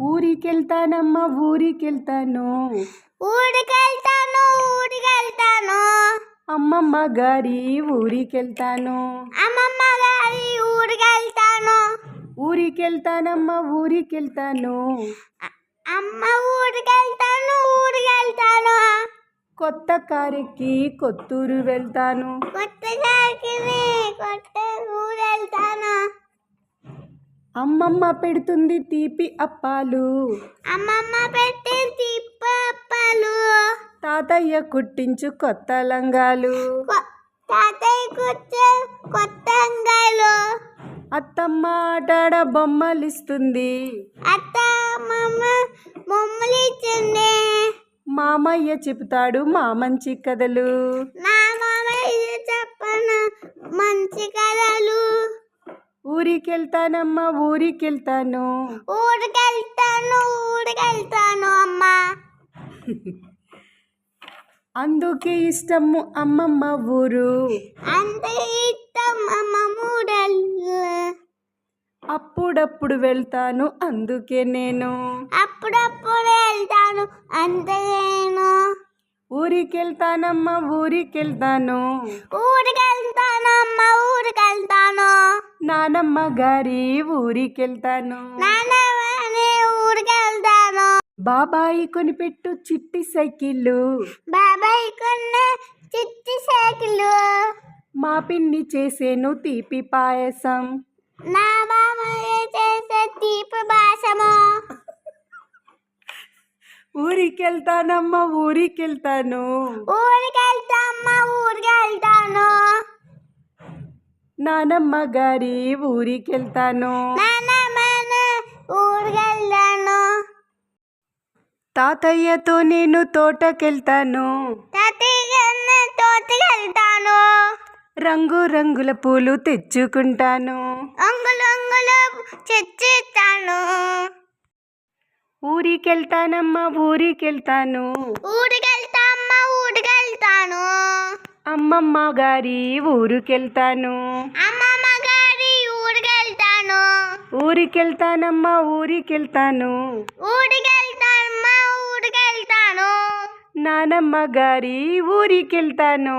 ఊరికెళ్తానమ్మా ఊరికెళ్తాను. ఊరికెళ్తాను ఊరికెళ్తాను. అమ్మమ్మ గారి ఊరికెళ్తాను. అమ్మమ్మ గారి ఊరికెళ్తాను. ఊరికెళ్తానమ్మా ఊరికెళ్తాను. అమ్మ ఊరికెళ్తాను ఊరికెళ్తాను. కొత్త కారెక్కి కొత్తూరు వెళ్తాను. కొత్త సాకిని కొత్త ఊరెళ్తాను అమ్మమ్మ పెడుతుంది తీపి అప్పాలు. అమ్మమ్మ పెట్టే తిప్పలు తాతయ్య కుట్టించు కొత్త లంగాలు. తాతయ్య కూర్చో కొత్త అంగాలు అత్తమ్మ ఆటాడ బొమ్మలిస్తుంది. అత్త అమ్మమ్మ బొమ్మలు ఇచ్చింది మామయ్య చెబుతాడు మా మంచి కథలు. నా మామ ఇది చెప్పను మంచి కథలు ఊరికెళ్తానమ్మా ఊరికెళ్తాను. ఊరికెళ్తాను ఊరికెళ్తాను అమ్మా. అందుకే ఇష్టము అమ్మమ్మ ఊరు. అంతే ఇష్టం అమ్మ మూడళ్ళు అప్పుడప్పుడు వెళ్తాను అందుకే నేను. అప్పుడప్పుడు వెళ్తాను అంతే నేను. ఊరికెళ్తానమ్మా ఊరికెళ్తాను. ఊరికెళ్తాను అమ్మ నానమ్మ గారి ఊరికెళ్తాను. బాబాయి కొనిపెట్టు చిట్టి సైకిళ్ళు. బాబాయ్ కొన్న చిట్టి సైకిలు మా పిన్ని చేసేను తీపి పాయసం. నా బాబాయ్ చేసే తీపి భాషము ఊరికెళ్తానమ్మా ఊరికెళ్తాను. ఊరికెళ్తామ్మ ఊరికెళ్తాను. నానమ్మ గారి ఊరికెళ్తాను ఊరికెళ్తాను. తాతయ్యతో నేను తోటకెళ్తాను. తోటకెళ్తాను. రంగు రంగుల పూలు తెచ్చుకుంటాను. అంగులు అంగులు చచ్చిస్తాను ఊరికెళ్తానమ్మా ఊరికెళ్తాను. ఊరికెళ్తామ్మ అమ్మమ్మ గారి ఊరికెళ్తాను. అమ్మమ్మ గారి ఊరికెళ్తాను. ఊరికెళ్తానమ్మా ఊరికెళ్తాను. ఊరికెళ్తామ్మ ఊరికెళ్తాను. నానమ్మ గారి ఊరికెళ్తాను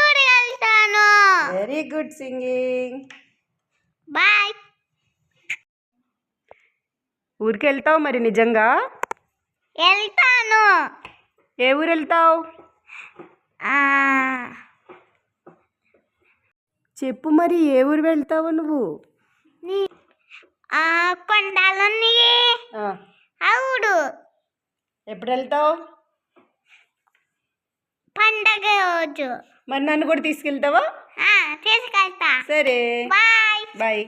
ఊరికెళ్తాను. వెరీ గుడ్ సింగింగ్ బాయ్ ఊరికెళ్తావు మరి నిజంగా? వెళ్తాను. ఏ ఊరు వెళ్తావు చెప్పు మరి ఏ ఊరు వెళ్తావు నువ్వు? అవుడు. ఎప్పుడు వెళ్తావు పండగ రోజు. మరి నన్ను కూడా తీసుకెళ్తావా? తీసుకెళ్తా. సరే. బాయ్. బాయ్.